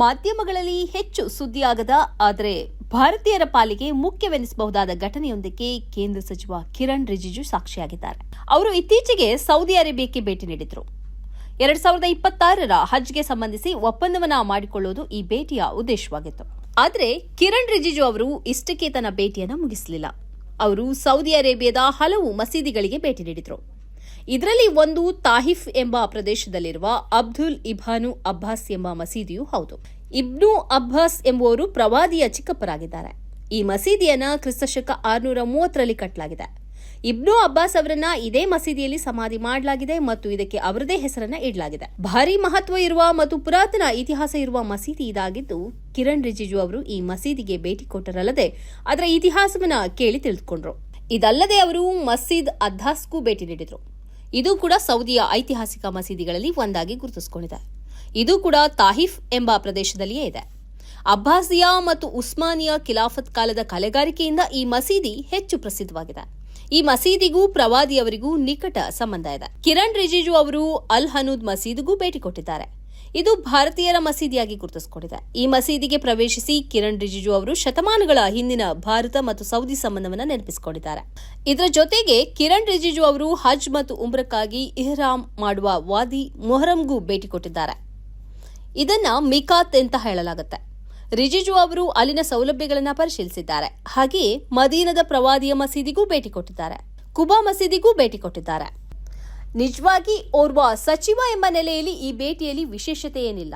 ಮಾಧ್ಯಮಗಳಲ್ಲಿ ಹೆಚ್ಚು ಸುದ್ದಿಯಾಗದ, ಆದರೆ ಭಾರತೀಯರ ಪಾಲಿಗೆ ಮುಖ್ಯವೆನಿಸಬಹುದಾದ ಘಟನೆಯೊಂದಕ್ಕೆ ಕೇಂದ್ರ ಸಚಿವ ಕಿರಣ್ ರಿಜಿಜು ಸಾಕ್ಷಿಯಾಗಿದ್ದಾರೆ. ಅವರು ಇತ್ತೀಚೆಗೆ ಸೌದಿ ಅರೇಬಿಯಾಕ್ಕೆ ಭೇಟಿ ನೀಡಿದರು. ಎರಡ್ ಸಾವಿರದ ಇಪ್ಪತ್ತಾರರ ಹಜ್ಗೆ ಸಂಬಂಧಿಸಿ ಒಪ್ಪಂದವನ್ನ ಮಾಡಿಕೊಳ್ಳುವುದು ಈ ಭೇಟಿಯ ಉದ್ದೇಶವಾಗಿತ್ತು. ಆದರೆ ಕಿರಣ್ ರಿಜಿಜು ಅವರು ಇಷ್ಟಕ್ಕೆ ತನ್ನ ಭೇಟಿಯನ್ನು ಮುಗಿಸಲಿಲ್ಲ. ಅವರು ಸೌದಿ ಅರೇಬಿಯಾದ ಹಲವು ಮಸೀದಿಗಳಿಗೆ ಭೇಟಿ ನೀಡಿದ್ರು. ಇದರಲ್ಲಿ ಒಂದು ತಾಹಿಫ್ ಎಂಬ ಪ್ರದೇಶದಲ್ಲಿರುವ ಅಬ್ದುಲ್ ಇಬಾನು ಅಬ್ಬಾಸ್ ಎಂಬ ಮಸೀದಿಯು ಹೌದು. ಇಬ್ನು ಅಬ್ಬಾಸ್ ಎಂಬುವರು ಪ್ರವಾದಿಯ ಚಿಕ್ಕಪ್ಪರಾಗಿದ್ದಾರೆ. ಈ ಮಸೀದಿಯನ್ನ ಕ್ರಿಸ್ತಶಕ ಆರುನೂರ ಮೂವತ್ತರಲ್ಲಿ ಕಟ್ಟಲಾಗಿದೆ. ಇಬ್ನು ಅಬ್ಬಾಸ್ ಅವರನ್ನ ಇದೇ ಮಸೀದಿಯಲ್ಲಿ ಸಮಾಧಿ ಮಾಡಲಾಗಿದೆ ಮತ್ತು ಇದಕ್ಕೆ ಅವರದೇ ಹೆಸರನ್ನ ಇಡಲಾಗಿದೆ. ಭಾರಿ ಮಹತ್ವ ಇರುವ ಮತ್ತು ಪುರಾತನ ಇತಿಹಾಸ ಇರುವ ಮಸೀದಿ ಇದಾಗಿದ್ದು, ಕಿರಣ್ ರಿಜಿಜು ಅವರು ಈ ಮಸೀದಿಗೆ ಭೇಟಿ ಕೊಟ್ಟರಲ್ಲದೆ ಅದರ ಇತಿಹಾಸವನ್ನ ಕೇಳಿ ತಿಳಿದುಕೊಂಡ್ರು. ಇದಲ್ಲದೆ ಅವರು ಮಸೀದ್ ಅದ್ದಾಸ್ಗೂ ಭೇಟಿ ನೀಡಿದ್ರು. ಇದು ಕೂಡ ಸೌದಿಯ ಐತಿಹಾಸಿಕ ಮಸೀದಿಗಳಲ್ಲಿ ಒಂದಾಗಿ ಗುರುತಿಸಿಕೊಂಡಿದೆ. ಇದು ಕೂಡ ತಾಹಿಫ್ ಎಂಬ ಪ್ರದೇಶದಲ್ಲಿಯೇ ಇದೆ. ಅಬ್ಬಾಸಿಯಾ ಮತ್ತು ಉಸ್ಮಾನಿಯಾ ಖಿಲಾಫತ್ ಕಾಲದ ಕಲೆಗಾರಿಕೆಯಿಂದ ಈ ಮಸೀದಿ ಹೆಚ್ಚು ಪ್ರಸಿದ್ಧವಾಗಿದೆ. ಈ ಮಸೀದಿಗೂ ಪ್ರವಾದಿಯವರಿಗೂ ನಿಕಟ ಸಂಬಂಧ ಇದೆ. ಕಿರಣ್ ರಿಜಿಜು ಅವರು ಅಲ್ ಹನೂದ್ ಮಸೀದಿಗೂ ಭೇಟಿ ಕೊಟ್ಟಿದ್ದಾರೆ. ಇದು ಭಾರತೀಯರ ಮಸೀದಿಯಾಗಿ ಗುರುತಿಸಿಕೊಂಡಿದೆ. ಈ ಮಸೀದಿಗೆ ಪ್ರವೇಶಿಸಿ ಕಿರಣ್ ರಿಜಿಜು ಅವರು ಶತಮಾನಗಳ ಹಿಂದಿನ ಭಾರತ ಮತ್ತು ಸೌದಿ ಸಂಬಂಧವನ್ನು ನೆನಪಿಸಿಕೊಂಡಿದ್ದಾರೆ. ಇದರ ಜೊತೆಗೆ ಕಿರಣ್ ರಿಜಿಜು ಅವರು ಹಜ್ ಮತ್ತು ಉಮ್ರಕ್ಕಾಗಿ ಇಹ್ರಾಮ್ ಮಾಡುವ ವಾದಿ ಮೊಹರಂಗೂ ಭೇಟಿ ಕೊಟ್ಟಿದ್ದಾರೆ. ಇದನ್ನ ಮಿಕಾತ್ ಅಂತ ಹೇಳಲಾಗುತ್ತೆ. ರಿಜಿಜು ಅವರು ಅಲ್ಲಿನ ಸೌಲಭ್ಯಗಳನ್ನು ಪರಿಶೀಲಿಸಿದ್ದಾರೆ. ಹಾಗೆಯೇ ಮದೀನದ ಪ್ರವಾದಿಯ ಮಸೀದಿಗೂ ಭೇಟಿ ಕೊಟ್ಟಿದ್ದಾರೆ. ಕುಬಾ ಮಸೀದಿಗೂ ಭೇಟಿ ಕೊಟ್ಟಿದ್ದಾರೆ. ನಿಜವಾಗಿ ಓರ್ವ ಸಚಿವ ಎಂಬ ನೆಲೆಯಲ್ಲಿ ಈ ಭೇಟಿಯಲ್ಲಿ ವಿಶೇಷತೆ ಏನಿಲ್ಲ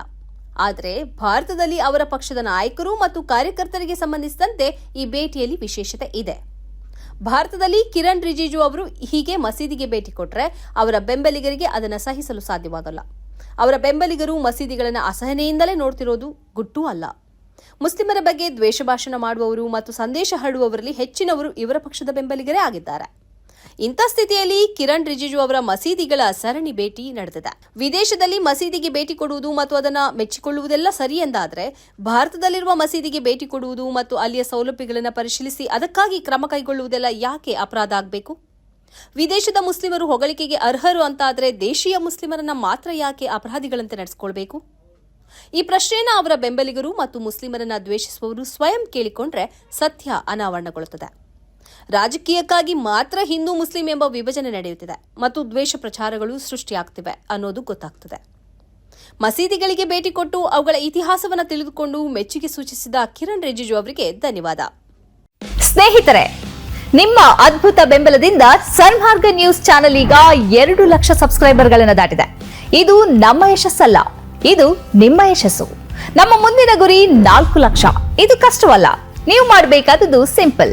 ಆದರೆ ಭಾರತದಲ್ಲಿ ಅವರ ಪಕ್ಷದ ನಾಯಕರು ಮತ್ತು ಕಾರ್ಯಕರ್ತರಿಗೆ ಸಂಬಂಧಿಸಿದಂತೆ ಈ ಭೇಟಿಯಲ್ಲಿ ವಿಶೇಷತೆ ಇದೆ. ಭಾರತದಲ್ಲಿ ಕಿರಣ್ ರಿಜಿಜು ಅವರು ಹೀಗೆ ಮಸೀದಿಗೆ ಭೇಟಿ ಕೊಟ್ಟರೆ ಅವರ ಬೆಂಬಲಿಗರಿಗೆ ಅದನ್ನು ಸಹಿಸಲು ಸಾಧ್ಯವಾಗಲ್ಲ. ಅವರ ಬೆಂಬಲಿಗರು ಮಸೀದಿಗಳನ್ನು ಅಸಹನೆಯಿಂದಲೇ ನೋಡ್ತಿರೋದು ಗುಟ್ಟೂ ಅಲ್ಲ. ಮುಸ್ಲಿಮರ ಬಗ್ಗೆ ದ್ವೇಷ ಭಾಷಣ ಮಾಡುವವರು ಮತ್ತು ಸಂದೇಶ ಹರಡುವವರಲ್ಲಿ ಹೆಚ್ಚಿನವರು ಇವರ ಪಕ್ಷದ ಬೆಂಬಲಿಗರೇ ಆಗಿದ್ದಾರೆ. ಇಂಥ ಸ್ಥಿತಿಯಲ್ಲಿ ಕಿರಣ್ ರಿಜಿಜು ಅವರ ಮಸೀದಿಗಳ ಸರಣಿ ಭೇಟಿ ನಡೆದಿದೆ. ವಿದೇಶದಲ್ಲಿ ಮಸೀದಿಗೆ ಭೇಟಿ ಕೊಡುವುದು ಮತ್ತು ಅದನ್ನು ಮೆಚ್ಚಿಕೊಳ್ಳುವುದೆಲ್ಲ ಸರಿ ಎಂದಾದರೆ, ಭಾರತದಲ್ಲಿರುವ ಮಸೀದಿಗೆ ಭೇಟಿ ಕೊಡುವುದು ಮತ್ತು ಅಲ್ಲಿಯ ಸೌಲಭ್ಯಗಳನ್ನು ಪರಿಶೀಲಿಸಿ ಅದಕ್ಕಾಗಿ ಕ್ರಮ ಕೈಗೊಳ್ಳುವುದೆಲ್ಲ ಯಾಕೆ ಅಪರಾಧ ಆಗಬೇಕು? ವಿದೇಶದ ಮುಸ್ಲಿಮರು ಹೊಗಳಿಕೆಗೆ ಅರ್ಹರು ಅಂತಾದರೆ ದೇಶೀಯ ಮುಸ್ಲಿಮರನ್ನ ಮಾತ್ರ ಯಾಕೆ ಅಪರಾಧಿಗಳಂತೆ ನಡೆಸಿಕೊಳ್ಬೇಕು? ಈ ಪ್ರಶ್ನೆಯನ್ನ ಅವರ ಬೆಂಬಲಿಗರು ಮತ್ತು ಮುಸ್ಲಿಮರನ್ನ ದ್ವೇಷಿಸುವವರು ಸ್ವಯಂ ಕೇಳಿಕೊಂಡ್ರೆ ಸತ್ಯ ಅನಾವರಣಗೊಳ್ಳುತ್ತದೆ. ರಾಜಕೀಯಕ್ಕಾಗಿ ಮಾತ್ರ ಹಿಂದೂ ಮುಸ್ಲಿಂ ಎಂಬ ವಿಭಜನೆ ನಡೆಯುತ್ತಿದೆ ಮತ್ತು ದ್ವೇಷ ಪ್ರಚಾರಗಳು ಸೃಷ್ಟಿಯಾಗ್ತಿವೆ ಅನ್ನೋದು ಗೊತ್ತಾಗ್ತದೆ. ಮಸೀದಿಗಳಿಗೆ ಭೇಟಿ ಕೊಟ್ಟು ಅವುಗಳ ಇತಿಹಾಸವನ್ನು ತಿಳಿದುಕೊಂಡು ಮೆಚ್ಚುಗೆ ಸೂಚಿಸಿದ ಕಿರಣ್ ರಿಜಿಜು ಅವರಿಗೆ ಧನ್ಯವಾದ. ಸ್ನೇಹಿತರೆ, ನಿಮ್ಮ ಅದ್ಭುತ ಬೆಂಬಲದಿಂದ ಸನ್ಮಾರ್ಗ ನ್ಯೂಸ್ ಚಾನೆಲ್ ಈಗ ಎರಡು ಲಕ್ಷ ಸಬ್ಸ್ಕ್ರೈಬರ್ಗಳನ್ನು ದಾಟಿದೆ. ಇದು ನಮ್ಮ ಯಶಸ್ಸಲ್ಲ, ಇದು ನಿಮ್ಮ ಯಶಸ್ಸು. ನಮ್ಮ ಮುಂದಿನ ಗುರಿ ನಾಲ್ಕು ಲಕ್ಷ. ಇದು ಕಷ್ಟವಲ್ಲ, ನೀವು ಮಾಡಬೇಕಾದದ್ದು ಸಿಂಪಲ್.